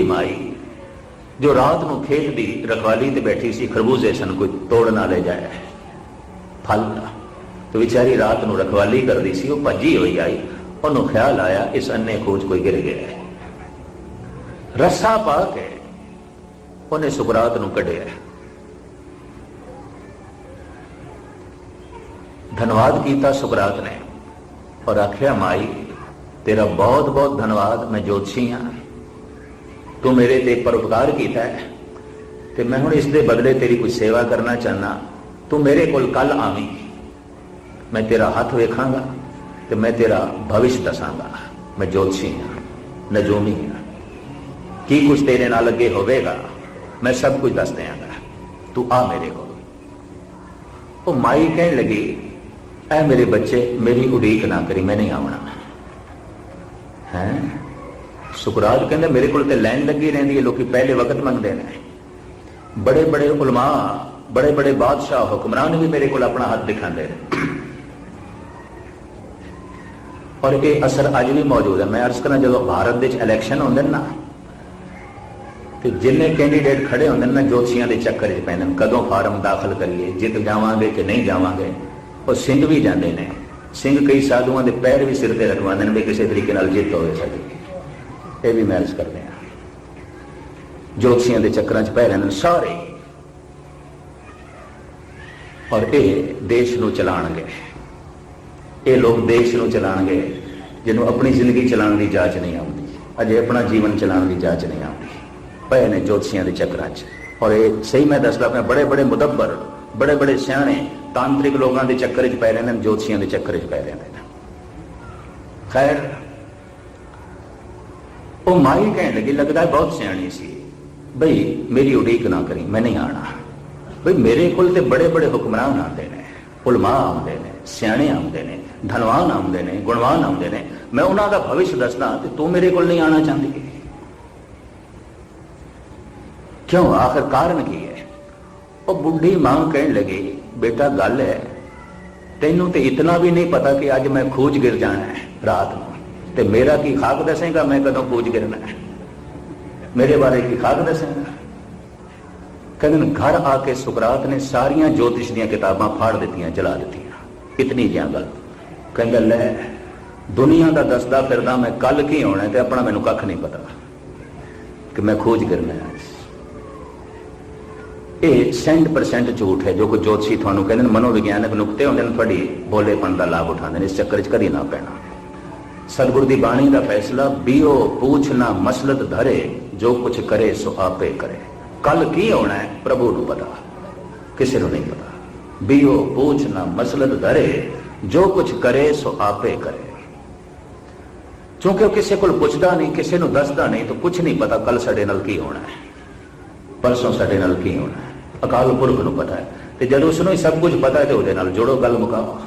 ਬੁੱਢੀ ਮਾਈ। ਜੋ ਰਾਤ ਨੂੰ ਖੇਤ ਦੀ ਰਖਵਾਲੀ ਤੇ ਬੈਠੀ ਸੀ, ਖਰਬੂਜ਼ੇ ਸਨ, ਕੋਈ ਤੋੜ ਨਾ ਲੈ ਜਾਏ। ਫਲ ਤੇ ਵਿਚਾਰੀ ਰਾਤ ਨੂੰ ਰਖਵਾਲੀ ਕਰਦੀ ਸੀ, ਉਹ ਭੱਜੀ ਹੋਈ ਆਈ। ਉਹਨੂੰ ਖਿਆਲ ਆਇਆ, ਇਸ ਅੰਨੇ ਖੋਜ ਕੋਈ ਗਿਰ ਗਿਆ ਹੈ। ਰੱਸਾ ਪਾ ਕੇ ਉਹਨੇ ਸੁਕਰਾਤ ਨੂੰ ਕੱਢਿਆ ਧੰਨਵਾਦ ਕੀਤਾ ਸੁਕਰਾਤ ਨੇ। ਔਰ ਆਖਿਆ, ਮਾਈ, ਤੇਰਾ ਬਹੁਤ ਬਹੁਤ ਧੰਨਵਾਦ, ਮੈਂ ਜੋਤਸ਼ੀ ਹਾਂ। ਤੂੰ ਮੇਰੇ ਤੇ ਪਰਉਪਕਾਰ ਕੀਤਾ ਹੈ ਤੇ ਮੈਂ ਹੁਣ ਇਸ ਦੇ ਬਦਲੇ ਤੇਰੀ ਕੋਈ ਸੇਵਾ ਕਰਨਾ ਚਾਹਨਾ ਤੂੰ ਮੇਰੇ ਕੋਲ ਕੱਲ ਆਵੀਂ। ਮੈਂ ਤੇਰਾ ਹੱਥ ਵੇਖਾਂਗਾ ਤੇ ਮੈਂ ਤੇਰਾ ਭਵਿਸ਼ ਦੱਸਾਂਗਾ। ਮੈਂ ਜੋਤਸ਼ੀ ਹਾਂ, ਨਜੂਮੀ ਹਾਂ। ਕੀ ਕੁਝ ਤੇਰੇ ਨਾਲ ਅੱਗੇ ਹੋਵੇਗਾ, ਮੈਂ ਸਭ ਕੁਝ ਦੱਸ ਦਿਆਂਗਾ। ਤੂੰ ਆ ਮੇਰੇ ਕੋਲ। ਉਹ ਮਾਈ ਕਹਿਣ ਲੱਗੀ, ਐ ਮੇਰੇ ਬੱਚੇ, ਮੇਰੀ ਉਡੀਕ ਨਾ ਕਰੀ, ਮੈਂ ਨਹੀਂ ਆਉਣਾ। ਹੈ? ਸੁਕਰਾਤ ਕਹਿੰਦੇ, ਮੇਰੇ ਕੋਲ ਤੇ ਲਾਈਨ ਲੱਗੀ ਰਹਿੰਦੀ ਹੈ, ਲੋਕੀ ਪਹਿਲੇ ਵਕਤ ਮੰਗਦੇ ਨੇ। ਬੜੇ ਬੜੇ ਉਲਮਾ, ਬੜੇ ਬੜੇ ਬਾਦਸ਼ਾਹ ਹੁਕਮਰਾਨ ਵੀ ਮੇਰੇ ਕੋਲ ਆਪਣਾ ਹੱਥ ਦਿਖਾਉਂਦੇ ਨੇ। ਔਰ ਇਹ ਅਸਰ ਅੱਜ ਵੀ ਮੌਜੂਦ ਹੈ। ਮੈਂ ਅਰਜ਼ ਕਰਾਂ ਜਦੋਂ ਭਾਰਤ ਵਿੱਚ ਇਲੈਕਸ਼ਨ ਹੁੰਦੇ ਨੇ ਨਾ, ਤੇ ਜਿੰਨੇ ਕੈਂਡੀਡੇਟ ਖੜੇ ਹੁੰਦੇ ਨੇ ਨਾ, ਜੋਤਸ਼ੀਆਂ ਦੇ ਚੱਕਰ 'ਚ ਪੈਂਦੇ ਨੇ, ਕਦੋਂ ਫਾਰਮ ਦਾਖਲ ਕਰੀਏ, ਜਿੱਤ ਜਾਵਾਂਗੇ ਕਿ ਨਹੀਂ ਜਾਵਾਂਗੇ, ਉਹ ਸਿੰਘ ਵੀ ਜਾਂਦੇ ਨੇ। ਸਿੰਘ ਕਈ ਸਾਧੂਆਂ ਦੇ ਪੈਰ ਵੀ ਸਿਰ ਤੇ ਰਖਵਾਉਂਦੇ ਨੇ ਵੀ ਕਿਸੇ ਤਰੀਕੇ ਨਾਲ ਜਿੱਤ ਹੋਵੇ ਸਾਡੀ। ਇਹ ਵੀ ਮੈਰਿਜ ਕਰਦੇ ਆ। ਜੋਤਸ਼ੀਆਂ ਦੇ ਚੱਕਰਾਂ 'ਚ ਪੈ ਰਹੇ ਨੇ ਸਾਰੇ। ਔਰ ਇਹ ਦੇਸ਼ ਨੂੰ ਚਲਾਣਗੇ। ਇਹ ਲੋਕ ਦੇਸ਼ ਨੂੰ ਚਲਾਣਗੇ, ਜਿਹਨੂੰ ਆਪਣੀ ਜ਼ਿੰਦਗੀ ਚਲਾਉਣ ਦੀ ਜਾਂਚ ਨਹੀਂ ਆਉਂਦੀ। ਅਜੇ ਆਪਣਾ ਜੀਵਨ ਚਲਾਉਣ ਦੀ ਜਾਂਚ ਨਹੀਂ ਆਉਂਦੀ। ਪਏ ਨੇ ਜੋਤਸ਼ੀਆਂ ਦੇ ਚੱਕਰਾਂ 'ਚ। ਔਰ ਇਹ ਸਹੀ ਮੈਂ ਦੱਸਦਾ ਪਿਆ ਬੜੇ ਬੜੇ ਮੁਦੱਬਰ ਬੜੇ ਬੜੇ ਸਿਆਣੇ, ਤਾਂਤਰਿਕ ਲੋਕਾਂ ਦੇ ਚੱਕਰ 'ਚ ਪੈ ਰਹੇ ਨੇ, ਜੋਤਸ਼ੀਆਂ ਦੇ ਚੱਕਰ 'ਚ ਪੈ ਰਹੇ ਨੇ। ਖੈਰ ਉਹ ਮਾਈ ਕਹਿਣ ਲੱਗੀ, ਲੱਗਦਾ ਬਹੁਤ ਸਿਆਣੀ ਸੀ। ਬਈ, ਮੇਰੀ ਉਡੀਕ ਨਾ ਕਰੀ, ਮੈਂ ਨਹੀਂ ਆਣਾ ਬਈ, ਮੇਰੇ ਕੋਲ ਤੇ ਬੜੇ ਬੜੇ ਹੁਕਮਰਾਨ ਆਉਂਦੇ ਨੇ। ਉਲਮਾ ਆਉਂਦੇ ਨੇ, ਸਿਆਣੇ ਆਉਂਦੇ ਨੇ, ਧਨਵਾਨ ਆਉਂਦੇ ਨੇ, ਗੁਣਵਾਨ ਆਉਂਦੇ ਨੇ। ਮੈਂ ਉਹਨਾਂ ਦਾ ਭਵਿੱਖ ਦੱਸਦਾ ਤੇ ਤੂੰ ਮੇਰੇ ਕੋਲ ਨਹੀਂ ਆਣਾ ਚਾਹੁੰਦੀ। ਕਿਉਂ? ਆਖਰ ਕਾਰਨ ਕੀ ਹੈ? ਉਹ ਬੁੱਢੀ ਮਾਂ ਕਹਿਣ ਲੱਗੀ, ਬੇਟਾ, ਗੱਲ ਹੈ, ਤੈਨੂੰ ਤੇ ਇਤਨਾ ਵੀ ਨਹੀਂ ਪਤਾ ਕਿ ਅੱਜ ਮੈਂ ਖੋਜ ਗਿਰ ਜਾਣਾ ਹੈ, ਰਾਤ ਨੂੰ। ਤੇ ਮੇਰਾ ਕੀ ਖਾਕ ਦੱਸੇਗਾ? ਮੈਂ ਕਦੋਂ ਖੋਜ ਗਿਰਨਾ ਮੇਰੇ ਬਾਰੇ ਕੀ ਖਾਕ ਦੱਸੇਗਾ? ਕਹਿੰਦੇ ਘਰ ਆ ਕੇ ਸੁਕਰਾਤ ਨੇ ਸਾਰੀਆਂ ਜੋਤਿਸ਼ ਦੀਆਂ ਕਿਤਾਬਾਂ ਫਾੜ ਦਿੱਤੀਆਂ, ਜਲਾ ਦਿੱਤੀਆਂ। ਇਤਨੀ ਜਿਹਾ ਗੱਲ। ਕਹਿੰਦਾ, ਲੈ, ਦੁਨੀਆ ਦਾ ਦੱਸਦਾ ਫਿਰਦਾ ਮੈਂ ਕੱਲ ਕੀ ਹੋਣਾ ਤੇ ਆਪਣਾ ਮੈਨੂੰ ਕੱਖ ਨਹੀਂ ਪਤਾ ਕਿ ਮੈਂ ਖੋਜ ਕਰਨਾ ਹੈ। ਇਹ 100% ਝੂਠ ਹੈ, ਜੋ ਕੋ ਜੋਤਸ਼ੀ ਤੁਹਾਨੂੰ ਕਹਿੰਦੇ ਨੇ, ਮਨੋਵਿਗਿਆਨਕ ਨੁਕਤੇ ਹੁੰਦੇ ਨੇ, ਤੁਹਾਡੀ ਬੋਲੇਪਨ ਦਾ ਲਾਭ ਉਠਾਉਂਦੇ ਨੇ, ਇਸ ਚੱਕਰ 'ਚ ਕਦੀ ਨਾ ਪੈਣਾ। ਸਤਿਗੁਰ ਦੀ ਬਾਣੀ ਦਾ ਫੈਸਲਾ, ਬੀਓ ਪੂਛ ਨਾ ਮਸਲਤ ਧਰੇ, ਜੋ ਕੁਛ ਕਰੇ ਸੋ ਆਪੇ ਕਰੇ। ਕੱਲ ਕੀ ਹੋਣਾ ਹੈ? ਪ੍ਰਭੂ ਨੂੰ ਪਤਾ। ਕਿਸੇ ਨੂੰ ਨਹੀਂ ਪਤਾ। ਬੀਓ ਪੂਛ ਮਸਲਤ ਧਰੇ, ਜੋ ਕੁਛ ਕਰੇ ਸੋ ਆਪੇ ਕਰੇ। ਕਿਉਂਕਿ ਉਹ ਕਿਸੇ ਕੋਲ ਪੁੱਛਦਾ ਨਹੀਂ, ਕਿਸੇ ਨੂੰ ਦੱਸਦਾ ਨਹੀਂ, ਤਾਂ ਕੁਝ ਨਹੀਂ ਪਤਾ ਕੱਲ ਸਾਡੇ ਨਾਲ ਕੀ ਹੋਣਾ ਹੈ। ਪਰਸੋਂ ਸਾਡੇ ਨਾਲ ਕੀ ਹੋਣਾ ਹੈ? ਅਕਾਲ ਪੁਰਖ ਨੂੰ ਪਤਾ ਹੈ। ਤੇ ਜਦੋਂ ਉਸ ਨੂੰ ਸਭ ਕੁਝ ਪਤਾ ਹੈ, ਤੇ ਉਹਦੇ ਨਾਲ ਜੋੜੋ, ਗੱਲ ਮੁਕਾਓ।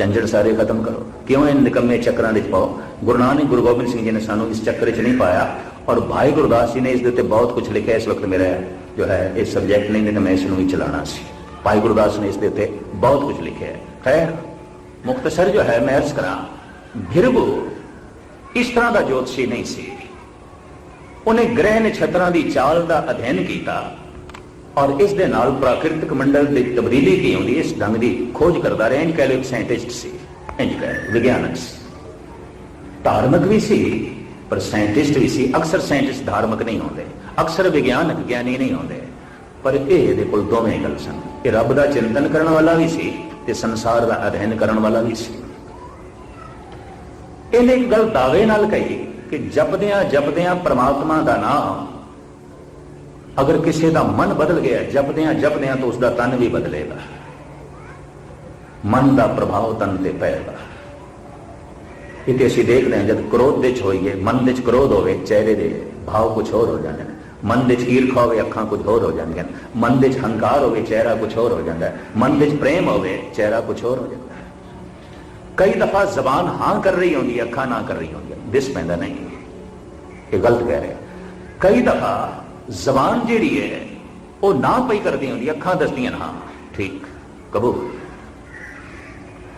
ਝੰਜੜ ਸਾਰੇ ਖਤਮ ਕਰੋ। ਕਿਉਂ ਇਹ ਨਿਕੰਮੇ ਚੱਕਰਾਂ ਵਿੱਚ ਪਾਓ? ਗੁਰੂ ਨਾਨਕ, ਗੁਰੂ ਗੋਬਿੰਦ ਸਿੰਘ ਜੀ ਨੇ ਸਾਨੂੰ ਇਸ ਚੱਕਰ 'ਚ ਨਹੀਂ ਪਾਇਆ ਔਰ ਭਾਈ ਗੁਰਦਾਸ ਜੀ ਨੇ ਇਸ ਦੇ ਉੱਤੇ ਬਹੁਤ ਕੁਝ ਲਿਖਿਆ। ਇਸ ਵਕਤ ਮੇਰਾ ਜੋ ਹੈ, ਇਹ ਸਬਜੈਕਟ ਨਹੀਂ ਤੇ ਮੈਂ ਇਸ ਨੂੰ ਹੀ ਚਲਾਣਾ ਸੀ। ਭਾਈ ਗੁਰਦਾਸ ਨੇ ਇਸ ਦੇ ਉੱਤੇ ਬਹੁਤ ਕੁਝ ਲਿਖਿਆ ਹੈ। ਖੈਰ ਮੁਖਤਸਰ ਜੋ ਹੈ, ਮੈਂ ਅਰਜ਼ ਕਰਾਂ ਭਿਰਬੂ ਇਸ ਤਰ੍ਹਾਂ ਦਾ ਜੋਤਸ਼ੀ ਨਹੀਂ ਸੀ। ਉਹਨੇ ਗ੍ਰਹਿ ਨਛਤਰਾਂ ਦੀ ਚਾਲ ਦਾ ਅਧਿਐਨ ਕੀਤਾ। ਔਰ ਇਸ ਦੇ ਨਾਲ ਪ੍ਰਾਕਿਰਤਿਕ ਮੰਡਲ ਦੀ ਤਬਦੀਲੀ ਕੀ ਹੁੰਦੀ ਇਸ ਢੰਗ ਦੀ ਖੋਜ ਕਰਦਾ ਰਿਹਾ ਇੰਜ ਕਹਿ ਲਓ ਇੱਕ ਸਾਇੰਟਿਸਟ ਸੀ। ਇੰਜ ਕਹਿ, ਵਿਗਿਆਨਕ ਸੀ। ਧਾਰਮਿਕ ਵੀ ਸੀ, ਪਰ ਸਾਇੰਟਿਸਟ ਵੀ ਸੀ। ਅਕਸਰ ਸਾਇੰਟਿਸਟ ਧਾਰਮਿਕ ਨਹੀਂ ਹੁੰਦੇ। ਅਕਸਰ ਵਿਗਿਆਨਕ ਗਿਆਨੀ ਨਹੀਂ ਹੁੰਦੇ। ਪਰ ਇਹ ਇਹਦੇ ਕੋਲ ਦੋਵੇਂ ਗੱਲ ਸਨ। ਇਹ ਰੱਬ ਦਾ ਚਿੰਤਨ ਕਰਨ ਵਾਲਾ ਵੀ ਸੀ ਤੇ ਸੰਸਾਰ ਦਾ ਅਧਿਐਨ ਕਰਨ ਵਾਲਾ ਵੀ ਸੀ। ਇਹਨੇ ਇੱਕ ਗੱਲ ਦਾਅਵੇ ਨਾਲ ਕਹੀ ਕਿ ਜਪਦਿਆਂ ਜਪਦਿਆਂ ਪ੍ਰਮਾਤਮਾ ਦਾ ਨਾਮ ਅਗਰ ਕਿਸੇ ਦਾ ਮਨ ਬਦਲ ਗਿਆ ਜਪਦਿਆਂ ਜਪਦਿਆਂ ਤਾਂ ਉਸ ਦਾ ਤਨ ਵੀ ਬਦਲੇਗਾ ਮਨ ਦਾ ਪ੍ਰਭਾਵ ਤਨ ਤੇ ਪਏਗਾ ਇਤੇ ਅਸੀਂ ਦੇਖਦੇ ਹਾਂ ਜਦ ਕ੍ਰੋਧ ਵਿੱਚ ਹੋਈਏ ਮਨ ਵਿੱਚ ਕ੍ਰੋਧ ਹੋਵੇ ਚਿਹਰੇ ਦੇ ਭਾਵ ਕੁਝ ਹੋਰ ਹੋ ਜਾਂਦੇ ਨੇ ਮਨ ਵਿੱਚ ਈਰਖਾ ਹੋਵੇ ਅੱਖਾਂ ਕੁਝ ਹੋਰ ਹੋ ਜਾਂਦੀਆਂ ਮਨ ਵਿੱਚ ਹੰਕਾਰ ਹੋਵੇ ਚਿਹਰਾ ਕੁਝ ਹੋਰ ਹੋ ਜਾਂਦਾ ਮਨ ਵਿੱਚ ਪ੍ਰੇਮ ਹੋਵੇ ਚਿਹਰਾ ਕੁਝ ਹੋਰ ਹੋ ਜਾਂਦਾ ਕਈ ਦਫਾ ਜ਼ਬਾਨ ਹਾਂ ਕਰ ਰਹੀ ਹੁੰਦੀ ਅੱਖਾਂ ਨਾ ਕਰ ਰਹੀ ਹੁੰਦੀਆਂ ਦਿਸ ਪੈਂਦਾ ਨਹੀਂ ਇਹ ਗਲਤ ਕਹਿ ਰਿਹਾ ਕਈ ਦਫਾ ਜ਼ਬਾਨ ਜਿਹੜੀ ਹੈ, ਉਹ ਨਾ ਪਈ ਕਰਦੀ ਹੁੰਦੀ ਅੱਖਾਂ ਦੱਸਦੀਆਂ ਹਾਂ ਠੀਕ, ਕਬੂਲ।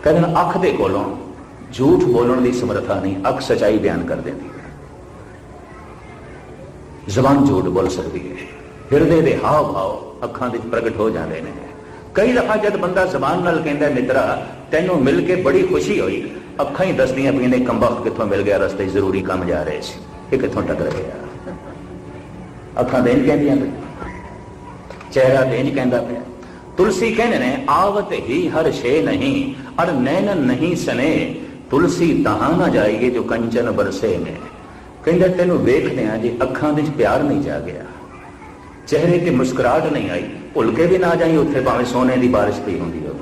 ਕਹਿੰਦੇ ਅੱਖ ਦੇ ਕੋਲੋਂ ਝੂਠ ਬੋਲਣ ਦੀ ਸਮਰੱਥਾ ਨਹੀਂ, ਅੱਖ ਸਚਾਈ ਬਿਆਨ ਕਰ ਦਿੰਦੀ ਹੈ। ਜ਼ਬਾਨ ਝੂਠ ਬੋਲ ਸਕਦੀ ਹੈ। ਹਿਰਦੇ ਦੇ ਹਾਵ ਭਾਵ ਅੱਖਾਂ ਵਿੱਚ ਪ੍ਰਗਟ ਹੋ ਜਾਂਦੇ ਨੇ। ਕਈ ਦਫਾ ਜਦ ਬੰਦਾ ਜ਼ਬਾਨ ਨਾਲ ਕਹਿੰਦਾ, ਮਿੱਤਰਾ, ਤੈਨੂੰ ਮਿਲ ਕੇ ਬੜੀ ਖੁਸ਼ੀ ਹੋਈ। ਅੱਖਾਂ ਹੀ ਦੱਸਦੀਆਂ ਪਈਆਂ ਨੇ ਕੰਬਖ ਕਿੱਥੋਂ ਮਿਲ ਗਿਆ, ਰਸਤੇ ਜ਼ਰੂਰੀ ਕੰਮ ਜਾ ਰਹੇ ਸੀ। ਇਹ ਕਿੱਥੋਂ ਟਕਰ ਗਿਆ? ਅੱਖਾਂ ਦੇ ਕਹਿੰਦੀਆਂ ਪਈ ਚਿਹਰਾ ਦੇ ਕਹਿੰਦਾ ਪਿਆ। ਤੁਲਸੀ ਕਹਿੰਦੇ ਨੇ, ਆਵਤ ਹੀ ਹਰ ਸ਼ੇ ਨਹੀਂ, ਅਰ ਨੈਣ ਨਹੀਂ ਸਨੇ। ਤੁਲਸੀ ਤਹਾਂ ਨਾ ਜਾਈਏ ਜੋ ਕੰਚਨ ਬਰਸੇ ਨੇ। ਕਹਿੰਦਾ, ਤੈਨੂੰ ਵੇਖਦੇ ਆ ਜੀ ਅੱਖਾਂ ਵਿੱਚ ਪਿਆਰ ਨਹੀਂ ਜਾ ਗਿਆ। ਚਿਹਰੇ ਤੇ ਮੁਸਕਰਾਹਟ ਨਹੀਂ ਆਈ। ਭੁੱਲ ਕੇ ਵੀ ਨਾ ਜਾਈ, ਉੱਥੇ ਭਾਵੇਂ ਸੋਨੇ ਦੀ ਬਾਰਿਸ਼ ਪਈ ਹੁੰਦੀ ਹੋਵੇ।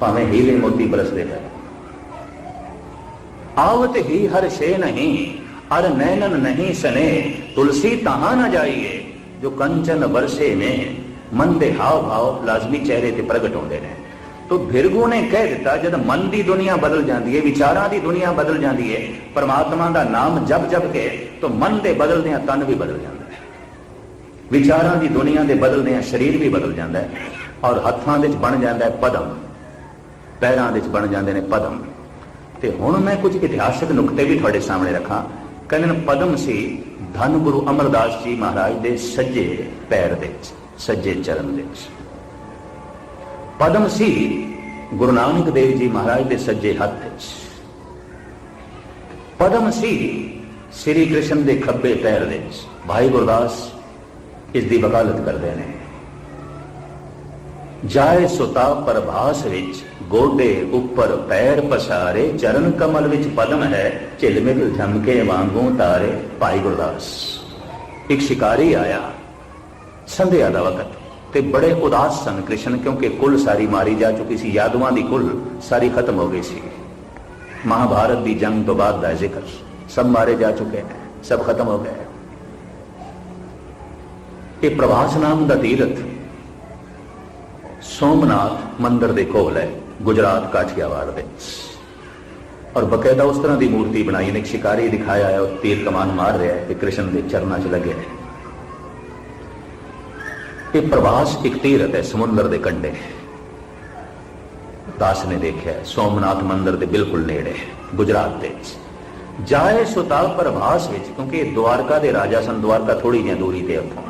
ਭਾਵੇਂ ਹੀਲੇ ਮੋਤੀ ਬਰਸਦੇ ਹੈ ਆਵਤ ਹੀ ਹਰ ਸ਼ੇ ਨਹੀਂ अर नैनन नहीं सने तुलसी तहां न जाइए जो कंचन वर्षे में ਮਨ ਦੇ ਹਾਵ ਭਾਵ ਲਾਜ਼ਮੀ ਚਿਹਰੇ ਤੇ ਪ੍ਰਗਟ ਹੁੰਦੇ ਨੇ ਤੋ ਭਿਰਗੂ ਨੇ ਕਹਿ ਦਿੱਤਾ ਜਦ ਮਨ ਦੀ ਦੁਨੀਆ ਬਦਲ ਜਾਂਦੀ ਹੈ ਵਿਚਾਰਾਂ ਦੀ ਦੁਨੀਆ ਬਦਲ ਜਾਂਦੀ ਹੈ ਪਰਮਾਤਮਾ ਦਾ ਨਾਮ ਜਪ ਜਪ ਕੇ ਤੋ ਮਨ ਦੇ ਬਦਲਦਿਆਂ ਤਨ ਵੀ ਬਦਲ ਜਾਂਦਾ ਹੈ ਵਿਚਾਰਾਂ ਦੀ ਦੁਨੀਆ ਦੇ ਬਦਲਦਿਆਂ ਸਰੀਰ ਵੀ ਬਦਲ ਜਾਂਦਾ ਹੈ ਔਰ ਹੱਥਾਂ ਵਿੱਚ ਬਣ ਜਾਂਦਾ ਹੈ ਪਦਮ ਪੈਰਾਂ ਵਿੱਚ ਬਣ ਜਾਂਦੇ ਨੇ ਪਦਮ ਤੇ ਹੁਣ ਮੈਂ ਕੁਝ ਇਤਿਹਾਸਕ ਨੁਕਤੇ ਵੀ ਤੁਹਾਡੇ ਸਾਹਮਣੇ ਰੱਖਾਂ ਕਹਿੰਦੇ ਨੇ ਪਦਮ ਸੀ ਧੰਨ ਗੁਰੂ ਅਮਰਦਾਸ ਜੀ ਮਹਾਰਾਜ ਦੇ ਸੱਜੇ ਪੈਰ ਦੇ ਸੱਜੇ ਚਰਨ ਦੇ ਵਿੱਚ। ਪਦਮ ਸੀ ਗੁਰੂ ਨਾਨਕ ਦੇਵ ਜੀ ਮਹਾਰਾਜ ਦੇ ਸੱਜੇ ਹੱਥ ਵਿੱਚ। ਪਦਮ ਸੀ ਸ੍ਰੀ ਕ੍ਰਿਸ਼ਨ ਦੇ ਖੱਬੇ ਪੈਰ ਦੇ ਵਿੱਚ। ਭਾਈ ਗੁਰਦਾਸ ਇਸ ਦੀ ਵਕਾਲਤ ਕਰਦੇ ਨੇ। ਜਾਏ ਸੁਤਾ ਪ੍ਰਭਾਸ ਵਿੱਚ, ਗੋਡੇ ਉੱਪਰ ਪੈਰ ਪਸਾਰੇ, ਚਰਨ ਕਮਲ ਵਿੱਚ ਪਦਮ ਹੈ ਝਿਲਮਿਲ ਝਮਕੇ ਵਾਂਗੂ ਤਾਰੇ, ਭਾਈ ਗੁਰਦਾਸ। ਇੱਕ ਸ਼ਿਕਾਰੀ ਆਇਆ। ਸੰਧਿਆ ਦਾ ਵਕਤ, ਤੇ ਬੜੇ ਉਦਾਸ ਸਨ ਕ੍ਰਿਸ਼ਨ, ਕਿਉਂਕਿ ਕੁੱਲ ਸਾਰੀ ਮਾਰੀ ਜਾ ਚੁੱਕੀ ਸੀ, ਯਾਦਵਾਂ ਦੀ ਕੁੱਲ ਸਾਰੀ ਖਤਮ ਹੋ ਗਈ ਸੀ। ਮਹਾਭਾਰਤ ਦੀ ਜੰਗ ਤੋਂ ਬਾਅਦ ਦਾ ਜ਼ਿਕਰ, ਸਭ ਮਾਰੇ ਜਾ ਚੁੱਕੇ ਨੇ ਸਭ ਖਤਮ ਹੋ ਗਏ। ਇਹ ਪ੍ਰਭਾਸ ਨਾਮ ਦਾ ਤੀਰਥ ਸੋਮਨਾਥ ਮੰਦਿਰ ਦੇ ਕੋਲ ਹੈ, ਗੁਜਰਾਤ ਕਾਠੀਆਵਾੜ ਦੇ। ਔਰ ਬਕਾਇਦਾ ਉਸ ਤਰ੍ਹਾਂ ਦੀ ਮੂਰਤੀ ਬਣਾਈ ਨੇ ਸ਼ਿਕਾਰੀ ਦਿਖਾਇਆ ਹੈ, ਉਹ ਤੀਰ ਕਮਾਨ ਮਾਰ ਰਿਹਾ ਹੈ, ਤੇ ਕ੍ਰਿਸ਼ਨ ਦੇ ਚਰਨਾਂ 'ਚ ਲੱਗੇ ਨੇ। ਇਹ ਪ੍ਰਵਾਸ ਇੱਕ ਤੀਰਥ ਹੈ, ਸਮੁੰਦਰ ਦੇ ਕੰਢੇ। ਦਾਸ ਨੇ ਦੇਖਿਆ, ਸੋਮਨਾਥ ਮੰਦਿਰ ਦੇ ਬਿਲਕੁਲ ਨੇੜੇ ਗੁਜਰਾਤ ਦੇ ਜਾਏ ਸੁਤਾ ਪ੍ਰਭਾਸ ਵਿੱਚ, ਕਿਉਂਕਿ ਇਹ ਦਵਾਰਕਾ ਦੇ ਰਾਜਾ ਸਨ, ਦੁਆਰਕਾ ਥੋੜੀ ਜਿਹੀ ਦੂਰੀ ਤੇ ਉੱਥੋਂ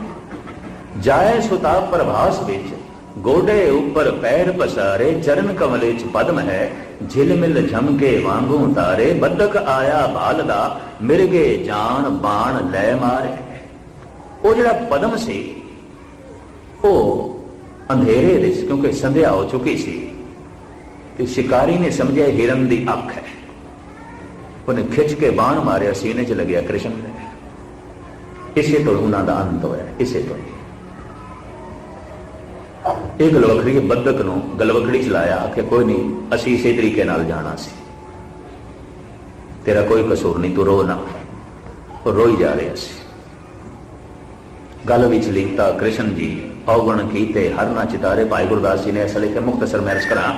ਜਾਏ ਸੁਤਾ ਪ੍ਰਭਾਸ ਵਿੱਚ ਗੋਡੇ ਉੱਪਰ ਪੈਰ ਪਸਾਰੇ, ਚਰਨ ਕਮਲੇ ਚ ਪਦਮ ਹੈ। ਝਿਲਮਿਲ ਝਮਕੇ ਵਾਂਗੂ ਤਾਰੇ ਬੱਦਕ ਆਇਆ ਬਾਲ ਦਾ, ਮਿਰਗੇ ਜਾਣ ਬਾਣ ਲੈ ਮਾਰੇ। ਉਹ ਜਿਹੜਾ ਪਦਮ ਸੀ, ਉਹ ਅੰਧੇਰੇ ਦੇ ਕਿਉਂਕਿ ਸੰਧਿਆ ਹੋ ਚੁੱਕੀ ਸੀ। ਤੇ ਸ਼ਿਕਾਰੀ ਨੇ ਸਮਝਿਆ ਹਿਰਨ ਦੀ ਅੱਖ ਹੈ। ਉਹਨੇ ਖਿੱਚ ਕੇ ਬਾਣ ਮਾਰਿਆ, ਸੀਨੇ 'ਚ ਲੱਗਿਆ ਕ੍ਰਿਸ਼ਨ ਨੇ। ਇਸੇ ਤੋਂ ਉਹਨਾਂ ਦਾ ਅੰਤ ਹੋਇਆ, ਇਸੇ ਤੋਂ। ਇਹ ਗਲਵਕੜੀ ਬੰਦਕ ਨੂੰ ਗਲਵਕੜੀ ਚ ਲਾਇਆ ਕਿ ਕੋਈ ਨਹੀਂ, ਅਸੀਂ ਇਸੇ ਤਰੀਕੇ ਨਾਲ ਜਾਣਾ ਸੀ। ਤੇਰਾ ਕੋਈ ਕਸੂਰ ਨਹੀਂ, ਤੂੰ ਰੋ ਨਾ। ਉਹ ਰੋਈ ਜਾ ਰਿਹਾ ਸੀ। ਗੱਲ ਵਿੱਚ ਲਿਖਤਾ ਕ੍ਰਿਸ਼ਨ ਜੀ, ਔਗਣ ਕੀਤੇ ਹਰ ਨਾ ਚਿਤਾਰੇ, ਭਾਈ ਗੁਰਦਾਸ ਜੀ ਨੇ ਅਸਲ ਇੱਕ ਮੁਖਤਸਰ ਮੈਂ ਅਰਜ਼ ਕਰਾਂ।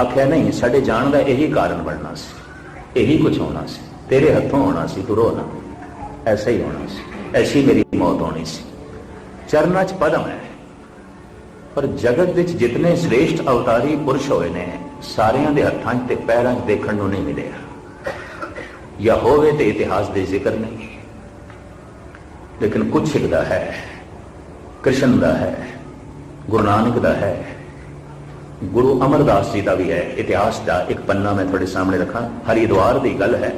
ਆਖਿਆ, ਨਹੀਂ, ਸਾਡੇ ਜਾਣ ਦਾ ਇਹੀ ਕਾਰਨ ਬਣਨਾ ਸੀ। ਇਹੀ ਕੁਝ ਹੋਣਾ ਸੀ। ਤੇਰੇ ਹੱਥੋਂ ਹੋਣਾ ਸੀ, ਤੂੰ ਰੋ ਨਾ। ਐਸਾ ਹੀ ਹੋਣਾ ਸੀ। ਐਸੀ ਮੇਰੀ ਮੌਤ ਹੋਣੀ ਸੀ। ਚਰਨਾਂ 'ਚ ਪਦਮ ਹੈ। ਪਰ ਜਗਤ ਵਿੱਚ ਜਿਤਨੇ ਸ੍ਰੇਸ਼ਟ ਅਵਤਾਰੀ ਪੁਰਸ਼ ਹੋਏ ਨੇ, ਸਾਰਿਆਂ ਦੇ ਹੱਥਾਂ 'ਚ ਤੇ ਪੈਰਾਂ 'ਚ ਦੇਖਣ ਨੂੰ ਨਹੀਂ ਮਿਲਿਆ। ਜਾਂ ਹੋਵੇ ਤੇ ਇਤਿਹਾਸ ਦੇ ਜ਼ਿਕਰ ਨਹੀਂ। ਲੇਕਿਨ ਕੁਝ ਇੱਕ ਦਾ ਹੈ, ਕ੍ਰਿਸ਼ਨ ਦਾ ਹੈ, ਗੁਰੂ ਨਾਨਕ ਦਾ ਹੈ। ਗੁਰੂ ਅਮਰਦਾਸ ਜੀ ਦਾ ਵੀ ਹੈ, ਇਤਿਹਾਸ ਦਾ ਇੱਕ ਪੰਨਾ ਮੈਂ ਤੁਹਾਡੇ ਸਾਹਮਣੇ ਰੱਖਾਂ। ਹਰੀਦਵਾਰ ਦੀ ਗੱਲ ਹੈ,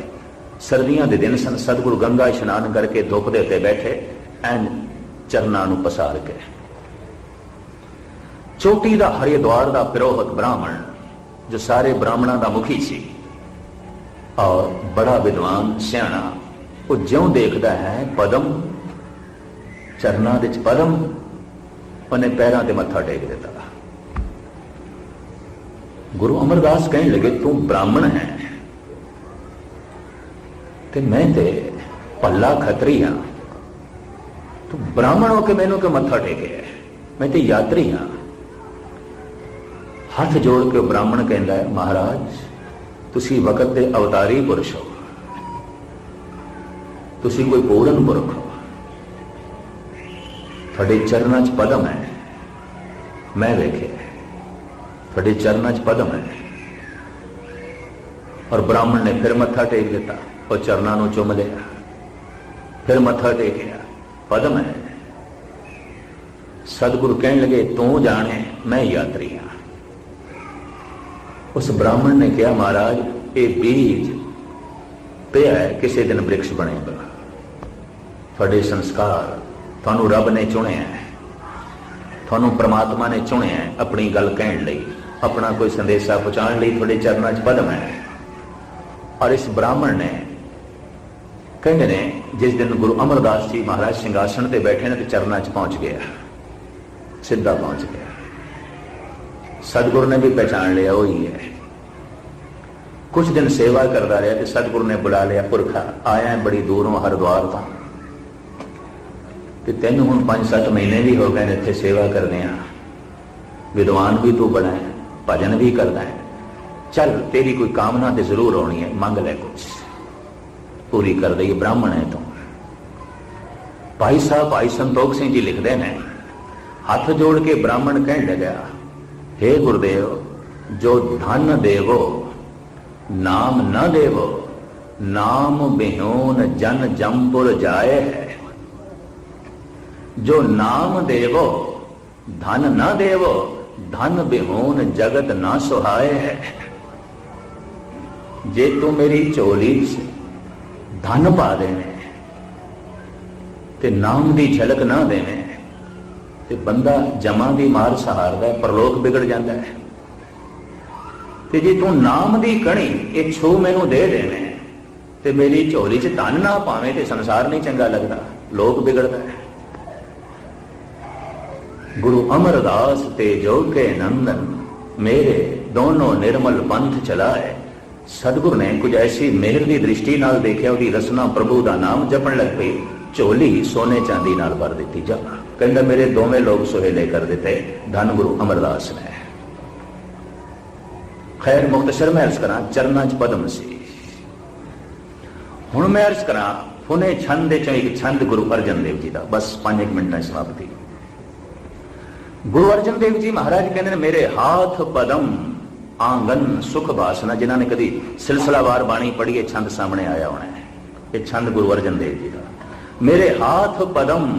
ਸਰਦੀਆਂ ਦੇ ਦਿਨ ਸਨ, ਸਤਿਗੁਰੂ ਗੰਗਾ ਇਸ਼ਨਾਨ ਕਰਕੇ ਧੁੱਪ ਦੇ ਉੱਤੇ ਬੈਠੇ ਐਂਡ ਚਰਨਾਂ ਨੂੰ ਪਸਾਰ ਕੇ। ਚੋਟੀ ਦਾ ਹਰਿਦਵਾਰ ਦਾ ਪਿਰੋਹਤ ਬ੍ਰਾਹਮਣ ਜੋ ਸਾਰੇ ਬ੍ਰਾਹਮਣਾਂ ਦਾ ਮੁਖੀ ਸੀ ਔਰ ਬੜਾ ਵਿਦਵਾਨ ਸਿਆਣਾ ਉਹ ਜਿਉਂ ਦੇਖਦਾ ਹੈ ਪਦਮ ਚਰਨਾਂ ਵਿੱਚ ਪਦਮ ਉਹਨੇ ਪੈਰਾਂ ਤੇ ਮੱਥਾ ਟੇਕ ਦਿੱਤਾ ਗੁਰੂ ਅਮਰਦਾਸ ਕਹਿਣ ਲੱਗੇ ਤੂੰ ਬ੍ਰਾਹਮਣ ਹੈ ਤੇ ਮੈਂ ਤੇ ਪੱਲਾ ਖਤਰੀ ਹਾਂ ਤੂੰ ਬ੍ਰਾਹਮਣ ਹੋ ਕੇ ਮੈਨੂੰ ਕਿ ਮੱਥਾ ਟੇਕਿਆ ਮੈਂ ਤੇ ਯਾਤਰੀ ਹਾਂ ਹੱਥ ਜੋੜ ਕੇ ਬ੍ਰਾਹਮਣ ਕਹਿੰਦਾ ਹੈ, ਮਹਾਰਾਜ, ਤੁਸੀਂ ਵਕਤ ਦੇ ਅਵਤਾਰੀ ਪੁਰਸ਼ ਹੋ। ਤੁਸੀਂ ਕੋਈ ਪੂਰਨ ਪੁਰਖ ਹੋ। ਤੁਹਾਡੇ ਚਰਨਾਂ 'ਚ ਪਦਮ ਹੈ। ਮੈਂ ਵੇਖਿਆ ਤੁਹਾਡੇ ਚਰਨਾਂ 'ਚ ਪਦਮ ਹੈ। ਔਰ ਬ੍ਰਾਹਮਣ ਨੇ ਫਿਰ ਮੱਥਾ ਟੇਕ ਦਿੱਤਾ, ਉਹ ਚਰਨਾਂ ਨੂੰ ਚੁੰਮ ਲਿਆ। ਫਿਰ ਮੱਥਾ ਟੇਕਿਆ, ਪਦਮ ਹੈ। ਸਤਿਗੁਰੂ ਕਹਿਣ ਲੱਗੇ, ਤੂੰ ਜਾਣੇ, ਮੈਂ ਯਾਤਰੀ ਉਸ ਬ੍ਰਾਹਮਣ ਨੇ ਕਿਹਾ, ਮਹਾਰਾਜ, ਇਹ ਬੀਜ ਪਿਆ ਹੈ, ਕਿਸੇ ਦਿਨ ਬ੍ਰਿਕਸ਼ ਬਣੇਗਾ। ਤੁਹਾਡੇ ਸੰਸਕਾਰ ਤੁਹਾਨੂੰ ਰੱਬ ਨੇ ਚੁਣਿਆ ਹੈ। ਤੁਹਾਨੂੰ ਪ੍ਰਮਾਤਮਾ ਨੇ ਚੁਣਿਆ ਹੈ ਆਪਣੀ ਗੱਲ ਕਹਿਣ ਲਈ। ਆਪਣਾ ਕੋਈ ਸੰਦੇਸ਼ਾ ਪਹੁੰਚਾਉਣ ਲਈ ਤੁਹਾਡੇ ਚਰਨਾਂ 'ਚ ਪਦਮ ਹੈ। ਔਰ ਇਸ ਬ੍ਰਾਹਮਣ ਨੇ ਕਹਿੰਦੇ ਨੇ, ਜਿਸ ਦਿਨ ਗੁਰੂ ਅਮਰਦਾਸ ਜੀ ਮਹਾਰਾਜ ਸਿੰਘਾਸਣ ਤੇ ਬੈਠੇ ਨੇ ਤੇ ਚਰਨਾਂ 'ਚ ਪਹੁੰਚ ਗਿਆ। ਸਿੱਧਾ ਪਹੁੰਚ ਗਿਆ। ਸਤਿਗੁਰ ਨੇ ਵੀ ਪਛਾਣ ਲਿਆ, ਉਹ ਹੀ। ਹੈ ਕੁਝ ਦਿਨ ਸੇਵਾ ਕਰਦਾ ਰਿਹਾ ਤੇ ਸਤਿਗੁਰੂ ਨੇ ਬੁਲਾ ਲਿਆ, ਪੁਰਖਾ, ਆਇਆ ਬੜੀ ਦੂਰੋਂ, ਹਰਦੁਆਰ ਤੋਂ। ਤੇ ਤੈਨੂੰ ਹੁਣ 5-7 ਮਹੀਨੇ ਵੀ ਹੋ ਗਏ ਨੇ ਇੱਥੇ ਸੇਵਾ ਕਰਦੇ ਆ ਵਿਦਵਾਨ ਵੀ ਤੂੰ ਬਣਾ ਹੈ, ਭਜਨ ਵੀ ਕਰਦਾ ਹੈ। ਚੱਲ, ਤੇਰੀ ਕੋਈ ਕਾਮਨਾ ਤੇ ਜ਼ਰੂਰ ਹੋਣੀ ਹੈ, ਮੰਗ ਲੈ ਕੁਝ ਪੂਰੀ ਕਰ ਦਈ ਬ੍ਰਾਹਮਣ ਹੈ ਤੂੰ। ਭਾਈ ਸਾਹਿਬ ਭਾਈ ਸੰਤੋਖ ਸਿੰਘ ਜੀ ਲਿਖਦੇ ਨੇ, ਹੱਥ ਜੋੜ ਕੇ ਬ੍ਰਾਹਮਣ ਕਹਿਣ ਲੱਗਾ हे ਗੁਰਦੇਵ ਜੋ ਧਨ ਦੇਵੋ ਨਾਮ ਨਾ ਦੇਵੋ ਨਾਮ ਬਿਹੋਨ ਜਨ ਜੰਪੁਰ ਜਾਏ ਹੈ ਜੋ ਨਾਮ ਦੇਵੋ ਧਨ ਨਾ ਦੇਵੋ ਧਨ ਬਿਹੋਨ ਜਗਤ ਨਾ ਸੁਹਾਏ ਹੈ ਜੇ ਤੂੰ ਮੇਰੀ ਝੋਲੀ 'ਚ ਧਨ ਪਾ ਦੇਵੇਂ ਤੇ ਨਾਮ ਦੀ ਝਲਕ ਨਾ ਦੇਵੇਂ ਤੇ ਬੰਦਾ ਜਮਾਂ ਦੀ ਮਾਰ ਸਹਾਰਦਾ, ਪਰਲੋਕ ਵਿਗੜ ਜਾਂਦਾ ਹੈ। ਤੇ ਜੇ ਤੂੰ ਨਾਮ ਦੀ ਕਣੀ, ਇਹ ਛੂ ਮੈਨੂੰ ਦੇ ਦੇਵੇਂ ਤੇ ਮੇਰੀ ਝੋਲੀ 'ਚ ਧਨ ਨਾ ਪਾਵੇਂ ਤੇ ਸੰਸਾਰ ਨਹੀਂ ਚੰਗਾ ਲੱਗਦਾ। ਲੋਕ ਵਿਗੜਦਾ ਹੈ। ਗੁਰੂ ਅਮਰਦਾਸ ਤੇ ਜੋ ਕੇ ਨੰਦਨ, ਮੇਰੇ ਦੋਨੋਂ ਨਿਰਮਲ ਪੰਥ ਚਲਾਏ। ਸਤਿਗੁਰ ਨੇ ਕੁਝ ਐਸੀ ਮਿਹਰ ਦੀ ਦ੍ਰਿਸ਼ਟੀ ਨਾਲ ਦੇਖਿਆ, ਉਹਦੀ ਰਸਨਾ ਪ੍ਰਭੂ ਦਾ ਨਾਮ ਜਪਣ ਲੱਗ ਪਈ। ਝੋਲੀ ਸੋਨੇ ਚਾਂਦੀ ਨਾਲ ਭਰ ਦਿੱਤੀ, ਜਾ। ਕਹਿੰਦਾ, ਮੇਰੇ ਦੋਵੇਂ ਲੋਕ ਸੁਹੇਲੇ ਕਰ ਦਿੱਤੇ। ਧੰਨ ਗੁਰੂ ਅਮਰਦਾਸ ਨੇ। ਖੈਰ, ਮੁਖਤਸਰ ਮੈਂ ਅਰਜ਼ ਕਰਾਂ, ਚਰਨਾਂ ਚ ਪਦਮ ਸੀ। ਹੁਣ ਮੈਂ ਅਰਜ਼ ਕਰਾਂ ਫੁਨੇ ਛੰਦ ਦੇ ਚੋਂ ਇੱਕ ਛੰਦ ਗੁਰੂ ਅਰਜਨ ਦੇਵ ਜੀ ਦਾ। ਬਸ 5 ਮਿੰਟਾਂ ਚ ਸਮਾਪਤੀ। ਗੁਰੂ ਅਰਜਨ ਦੇਵ ਜੀ ਮਹਾਰਾਜ ਕਹਿੰਦੇ ਨੇ, ਮੇਰੇ ਹਾਥ ਪਦਮ, ਆਂਗਨ ਸੁਖ ਬਾਸਨਾ। ਜਿਨ੍ਹਾਂ ਨੇ ਕਦੀ ਸਿਲਸਿਲਾਵਾਰ ਬਾਣੀ ਪੜ੍ਹੀਏ ਛੰਦ ਸਾਹਮਣੇ ਆਇਆ ਹੋਣਾ ਇਹ ਛੰਦ ਗੁਰੂ ਅਰਜਨ ਦੇਵ ਜੀ ਦਾ। ਮੇਰੇ ਹਾਥ ਪਦਮ